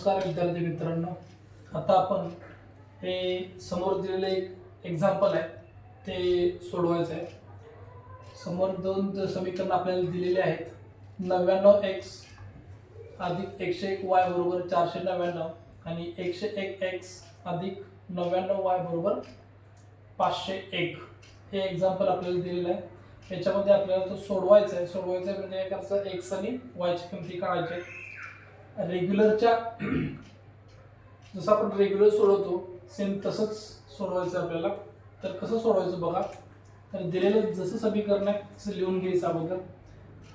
नमस्कार विद्यार्थी मित्रांनो. आता आपण हे समोर दिलेलं एक एक्झाम्पल आहे. ते सोडवायचं आहे. समोर दोन समीकरण आपल्याला दिलेले आहेत. नव्याण्णव एक्स अधिक एकशे एक वाय बरोबर चारशे नव्याण्णव आणि एकशे एक एक्स अधिक नव्याण्णव वाय बरोबर पाचशे एक. हे एक्झाम्पल आपल्याला दिलेलं आहे. याच्यामध्ये आपल्याला तो सोडवायचा आहे. सोडवायचं आहे म्हणजे काय करायचं? एक्स आणि वायची किमती काढायची आहे. रेग्युलरच्या जसं आपण रेग्युलर सोडवतो सेम तसंच सोडवायचं आपल्याला. तर कसं सोडवायचं बघा. तर दिलेलं जसं समीकरण आहे तसं लिहून घ्यायचं अगोदर.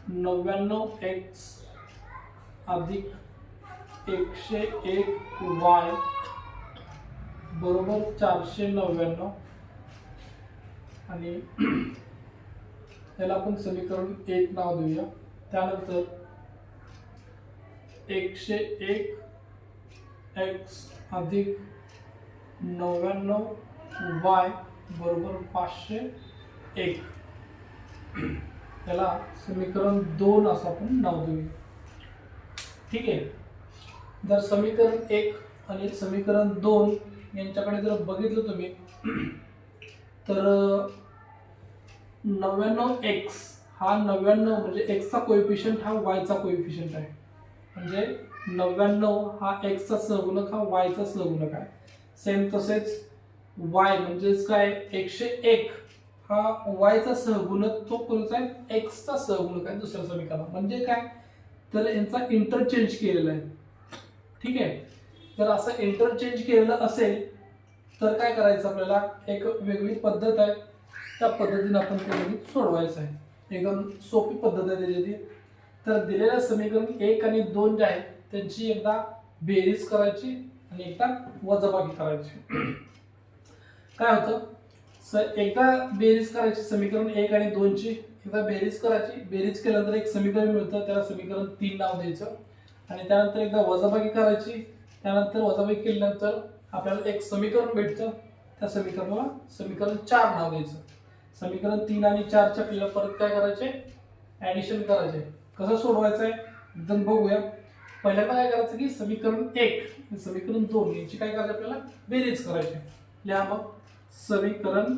नव्याण्णव एक्स अधिक एकशे एक वाय बरोबर चारशे नव्याण्णव. आणि याला आपण समीकरण एक नाव देऊया. त्यानंतर एकशे एक एक्स अधिक नव्याण्णव वाय बरोबर पाचशे एक. याला समीकरण दोन असं आपण नाव देऊया. ठीक आहे? जर समीकरण एक आणि समीकरण दोन यांच्याकडे जर बघितलं तुम्ही तर नव्याण्णव एक्स हा नव्याण्णव म्हणजे एक्सचा कोएफिशियंट हा वायचा कोएफिशियंट आहे. म्हणजे नव्याण्णव हा एक्सचा सहगुणक हा वायचा सहगुणक आहे. सेम तसेच वाय म्हणजेच काय? एकशे एक हा वायचा सहगुणक तो कोणता आहे? एक्सचा सहगुणक आहे दुसऱ्या समीकरणात. म्हणजे काय? तर यांचा इंटरचेंज केलेला आहे. ठीक आहे? जर असं इंटरचेंज केलेलं असेल तर काय करायचं आपल्याला? एक वेगळी पद्धत आहे. त्या पद्धतीने आपण ते सोडवायचं आहे. एकदम सोपी पद्धत आहे त्याची ती. तर दिलेलं समीकरण एक आणि दोन जे आहेत त्यांची एकदा बेरीज करायची आणि एकदा वजाबाकी करायची. काय होतं? सर एकदा बेरीज करायची समीकरण एक आणि दोनची एकदा बेरीज करायची बेरीज केल्यानंतर एक समीकरण मिळतं त्याला समीकरण तीन नाव द्यायचं. आणि त्यानंतर एकदा वजाबाकी करायची त्यानंतर वजाबाकी केल्यानंतर आपल्याला एक समीकरण भेटतं त्या समीकरणाला समीकरण चार नाव द्यायचं. समीकरण तीन आणि चारच्या आपल्याला परत काय करायचे? ॲडिशन करायचे. कसं सोडवायचं आहे एकदम बघूया. पहिल्यांदा काय करायचं की समीकरण एक समीकरण दोन यांची काय करायचं आपल्याला? बेरीज करायची. लिहा मग. समीकरण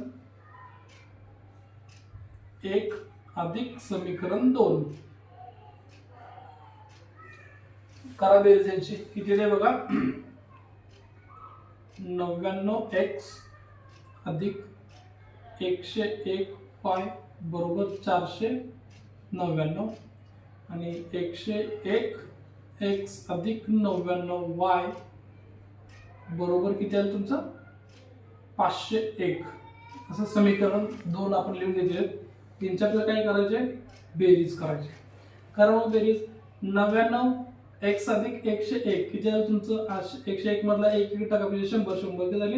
एक अधिक समीकरण दोन. करा बेरीज यांची. किती आहे बघा? नव्याण्णव एक्स अधिक एकशे एक पाय बरोबर चारशे नव्याण्णव. आणि एकशे एक एक्स अधिक नव्याण्णव वाय बरोबर किती आलं तुमचं? पाचशे एक. असं समीकरण दोन आपण लिहून घेतले त्यांच्यातलं काय करायचे? बेरीज करायचे. कारण बेरीज. नव्याण्णव एक्स अधिक एकशे एक. किती झालं तुमचं? आठशे- एकशे एक मधला एक एक टाका म्हणजे शंभर शंभर. ते झाले?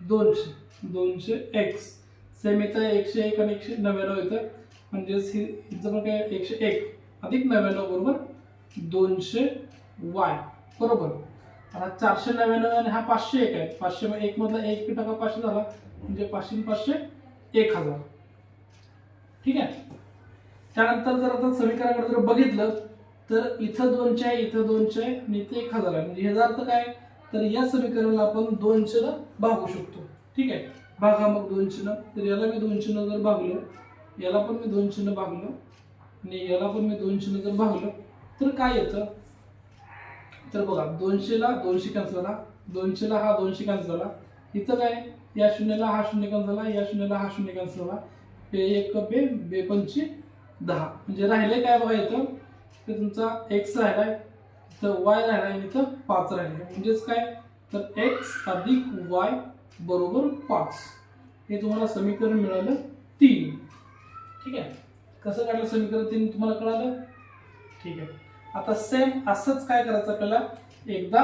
दोनशे. दोनशे एक्स. सेम येतं एकशे एक आणि एकशे नव्याण्णव येतं म्हणजेच ही हिचं पण काय? एकशे एक. अधिक नव्याण्णव बरोबर दोनशे वाय. बरोबर. आता चारशे नव्याण्णव आणि हा पाचशे एक आहे. पाचशे मग एक मधला एक टक्का पाचशे झाला. म्हणजे पाचशे पाचशे एक हजार. ठीक आहे? त्यानंतर जर आता समीकरणाकडे जर बघितलं तर इथं दोनशे आहे इथं दोनशे आहे आणि इथे एक हजार आहे. म्हणजे ह्याचा अर्थ काय? तर या समीकरणाला आपण दोनशेनं भागू शकतो. ठीक आहे? भागा मग दोनशेनं. तर याला मी दोनशेनं जर भागलो याला पण मी दोनशेनं भागलो. आणि याला पण मी दोनशेनं जर भागलं तर काय येतं? तर बघा दोनशेला दोनशे कॅन्सल झाला दोनशेला हा दोनशे कॅन्सल झाला. इथं काय? या शून्याला हा शून्य कॅन्सल झाला या शून्याला हा शून्य कॅन्सल झाला. बे एक बे बेपंची दहा. म्हणजे राहिले काय बघा इथं? तर तुमचा एक्स राहिलाय इथं वाय राहिला आणि इथं पाच राहिले म्हणजेच काय? तर एक्स अधिक वाय बरोबर पाच. हे तुम्हाला समीकरण मिळालं तीन. ठीक आहे? कसं काढलं समीकरण? तीन तुम्हाला कळालं? ठीक आहे. आता सेम असंच काय करायचं आपल्याला? एकदा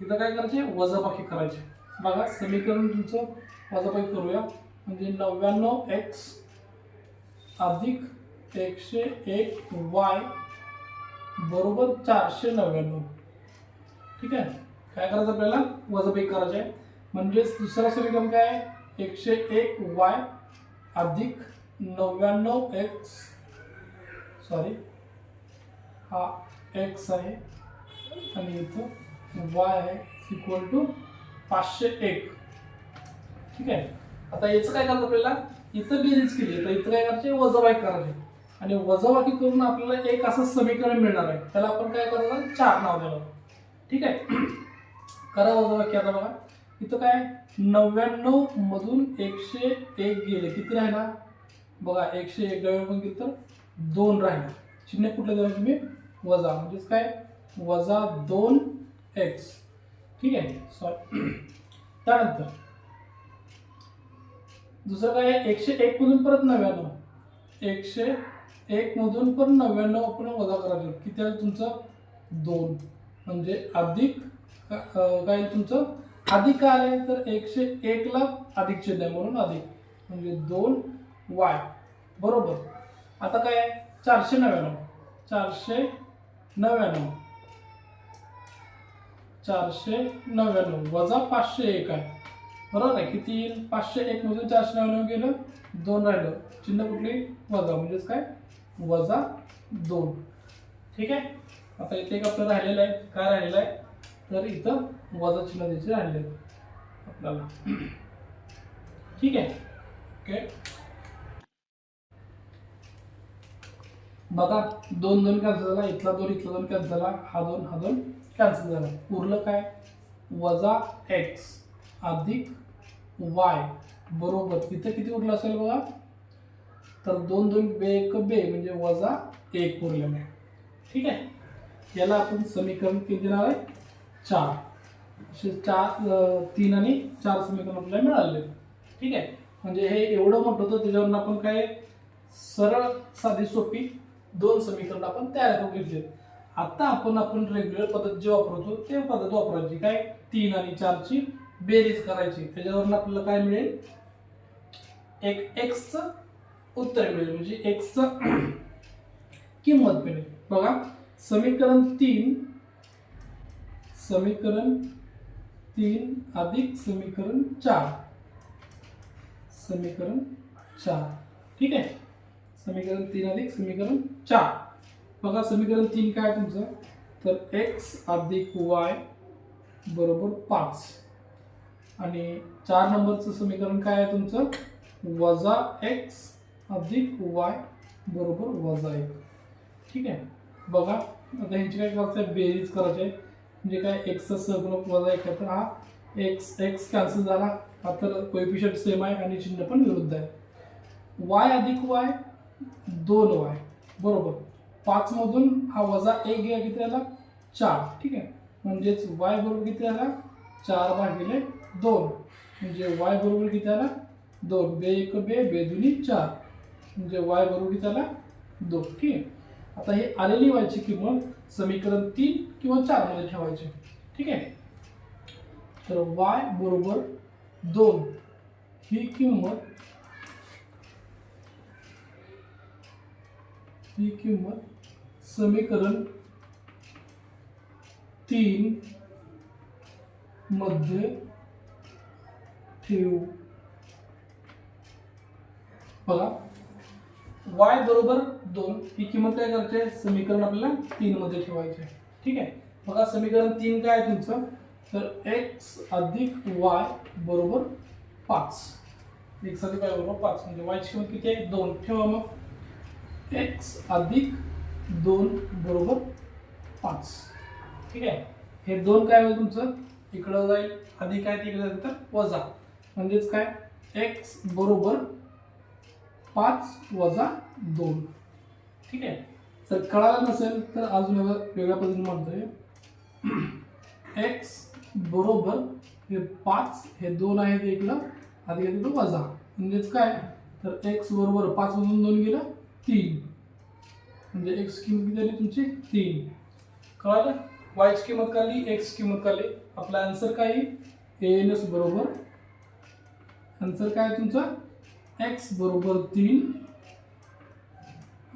एकदा काय करायचे? वजाबाकी करायचे. बघा समीकरण तुमचं वजाबाकी करूया. म्हणजे नव्याण्णव एक्स अधिक एकशे एक वाय बरोबर चारशे नव्याण्णव. ठीक आहे? काय करायचं आपल्याला? वजाबाकी करायचे. आहे म्हणजेच दुसरं समीकरण काय आहे? एकशे एक वाय अधिक नव्याण्णव एक्स सॉरी हा एक्स आहे. आणि इथं वाय आहे इक्वल टू पाचशे एक. ठीक आहे? आता याचं काय करायचं आपल्याला? इथं बेरीज केली. तर इथं काय करायचे वजाबाकी करायचे. आणि वजाबाकी करून आपल्याला एक असं समीकरण मिळणार आहे. त्याला आपण काय करणार? चार नाव देणार ठीक आहे? करा वजाबाकी आता बघा. इथं काय? नव्याण्णव मधून एकशे एक गेले. किती राहिला? बघा एकशे एक डाव्या पण किती तर? दोन राहील. चिन्ह कुठलं द्यावं तुम्ही? वजा. म्हणजेच काय? वजा दोन एक्स ठीक आहे? सॉरी त्यानंतर दुसरं काय आहे? एकशे एक मधून परत नव्याण्णव. एकशे एक मधून पण नव्याण्णव आपण वजा करायचं किती आलं तुमचं? दोन. म्हणजे अधिक काय आहे तुमचं? अधिक काय आलं? तर एकशे एकला अधिक चिन्ह म्हणून अधिक. म्हणजे दोन वाय. बरोबर. आता काय? आहे चारशे नव्याण्णव. चारशे नव्याण्णव. चारशे नव्याण्णव. वजा पाचशे एक आहे. बरोबर आहे? किती येईल? पाचशे एक मधून चारशे नव्याण्णव गेलं दोन राहिलं. चिन्ह कुठली? वजा. म्हणजेच काय? वजा दोन. ठीक आहे? आता इथे एक आपलं राहिलेलं आहे. काय राहिलेलं आहे? तर इथं वजा चिन्ह द्यायचे राहिले आपल्याला. ठीक आहे? ओके. बघा दोन दोन कॅन्सल झाला इथला दोन इथला दोन कॅन्सल झाला हा दोन हा दोन कॅन्सल झाला. उरलं काय? वजा एक्स अधिक वाय बरोबर. इथं किती उरलं असेल बघा? तर दोन दोन बे एक बे म्हणजे वजा एक उरलेलं आहे ठीक आहे? याला आपण समीकरण किती देणार आहे? चार. असे चार तीन आणि चार समीकरण आपल्याला मिळाले ठीक आहे? म्हणजे हे एवढं मोठं होतं त्याच्यावरून आपण काय? सरळ साधी सोपी दोन समीकरण आपण तयार करून घेतले आता आपण आपण रेग्युलर पद्धत जे वापरतो ते पद्धत वापरायची. काय? तीन आणि चारची बेरीज करायची. त्याच्यावरून आपल्याला काय मिळेल? एक एक्सचं उत्तर मिळेल. म्हणजे एक्सचं किंमत मिळेल. बघा समीकरण तीन समीकरण तीन अधिक समीकरण चार. समीकरण चार. ठीक आहे? समीकरण तीन अधिक समीकरण चार. बघा समीकरण तीन काय आहे तुमचं? तर एक्स अधिक वाय बरोबर पाच. आणि चार नंबरचं समीकरण काय आहे तुमचं? वजा एक्स अधिक वाय बरोबर वजा एक. ठीक आहे? बघा आता ह्यांची काय करायचं आहे? बेरीज करायची आहे. म्हणजे काय? एक्सचा सहगुणक वजा एक तर हा एक्स एक्स कॅन्सल झाला. हा तर कोएफिशियंट सेम आहे आणि चिन्ह पण विरुद्ध आहे. वाय अधिक वाय दोन वाय. बरोबर. पाचमधून हा वजा एक घ्या किती आला? चार. ठीक आहे. म्हणजेच वाय बरोबर किती आला? चार भागिले दोन. म्हणजे वाय बरोबर किती आला? दोन. बे एक बे बे दुनी चार. म्हणजे वाय बरोबर किती आला? दोन. ठीक आहे. आता हे आलेली वायची किंमत समीकरण तीन किंवा चारमध्ये ठेवायची. ठीक आहे? तर वाय बरोबर दोन. ही किंमत ही किंमत समीकरण तीन मध्ये ठेवू. बघा. वाय बरोबर दोन ही किंमत काय करायची समीकरण आपल्याला तीन मध्ये ठेवायचे आहे. ठीक आहे? बघा समीकरण तीन काय आहे तुमचं? तर एक्स अधिक वाय बरोबर पाच. एक्स अधिक वाय बरोबर पाच. म्हणजे वायची किंमत किती आहे? दोन. ठेवा मग. एक्स अधिक दोन बरोबर पाच. ठीक आहे? हे दोन काय होईल तुमचं? इकडं जाईल अधिक आहे तिकडे जाईल तर वजा. म्हणजेच काय? एक्स बरोबर पाच वजा दोन. ठीक आहे? जर कळालं नसेल तर अजून वेगळ्या पद्धतीने म्हणतोय एक्स बरोबर हे पाच हे दोन आहे ते इकडं अधिक आहे तिकडं वजा. म्हणजेच काय? तर एक्स बरोबर पाच मधून दोन गेलं तीन. म्हणजे एक्स किंमत किती झाली तुमची? तीन. कळालं? वायची किंमत काढली एक्स किंमत काढली. आपला आन्सर काय आहे? एन एस बरोबर. आन्सर काय आहे तुमचा? एक्स बरोबर तीन.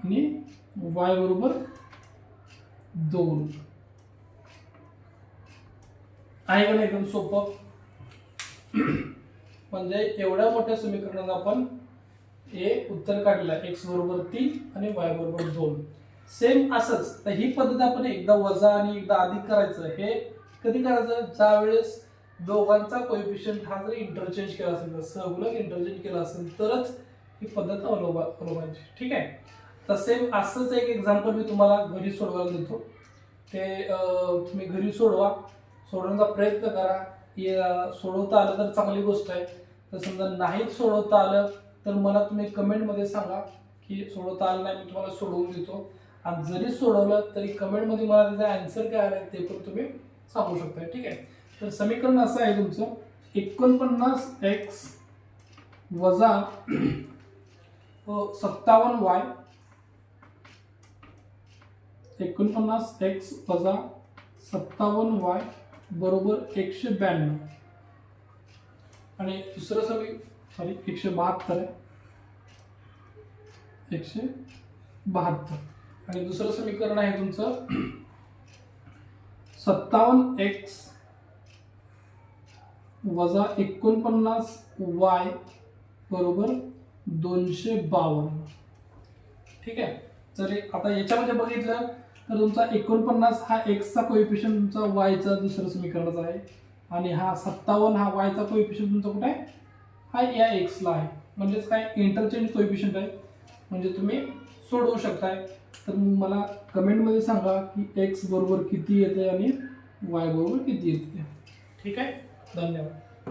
आणि वाय बरोबर दोन. आहे का नाही एकदम सोपं? म्हणजे एवढ्या मोठ्या समीकरणात आपण हे उत्तर काढलं एक्स बरोबर तीन आणि वाय बरोबर दोन. सेम असंच. तर ही पद्धत आपण एकदा वजा आणि एकदा अधिक करायचं. हे कधी करायचं? ज्या वेळेस दोघांचा कोएफिशियंट हा जर इंटरचेंज केला असेल तर इंटरचेंज केला असेल तरच ही पद्धत अवलंबा अवलंबायची. ठीक आहे? तर सेम असंच एक एक्झाम्पल मी तुम्हाला घरी सोडवायला देतो. ते तुम्ही घरी सोडवा. सोडवण्याचा प्रयत्न करा. सोडवता आलं तर चांगली गोष्ट आहे. तर समजा नाहीच सोडवता आलं तर मला तुम्ही कमेंटमध्ये सांगा की सोडवता आलं नाही मी तुम्हाला सोडवून देतो. आणि जरी सोडवलं तरी कमेंटमध्ये मला त्याचा अँसर काय आला ते पण तुम्ही सांगू शकता ठीक आहे? तर समीकरण असं आहे तुमचं एकोणपन्नास एक्स वजा सत्तावन्न वाय एकोणपन्नास एक्स वजा सत्तावन्न वाय बरोबर एकशे ब्याण्णव. आणि दुसरं समी सॉरी एकशे बहात्तर आहे. एकशे बहात्तर. आणि दुसरं समीकरण आहे तुमचं सत्तावन्न एक्स वजा एकोणपन्नास वाय बरोबर दोनशे बावन्न. ठीक आहे? जर आता याच्यामध्ये बघितलं तर तुमचा एकोणपन्नास हा एक्सचा कोएफिशियंट तुमचा वायचा दुसरं समीकरणाचा आहे. आणि हा सत्तावन्न हा वायचा कोएफिशियंट तुमचा कुठे आहे? हा या एक्सला आहे. म्हणजेच काय? इंटरचेंज कोएफिशियंट आहे. म्हणजे तुम्ही सोडवू शकताय. तर मला कमेंटमध्ये सांगा की एक्स बरोबर किती येते आणि वाय बरोबर किती येते. ठीक आहे? धन्यवाद.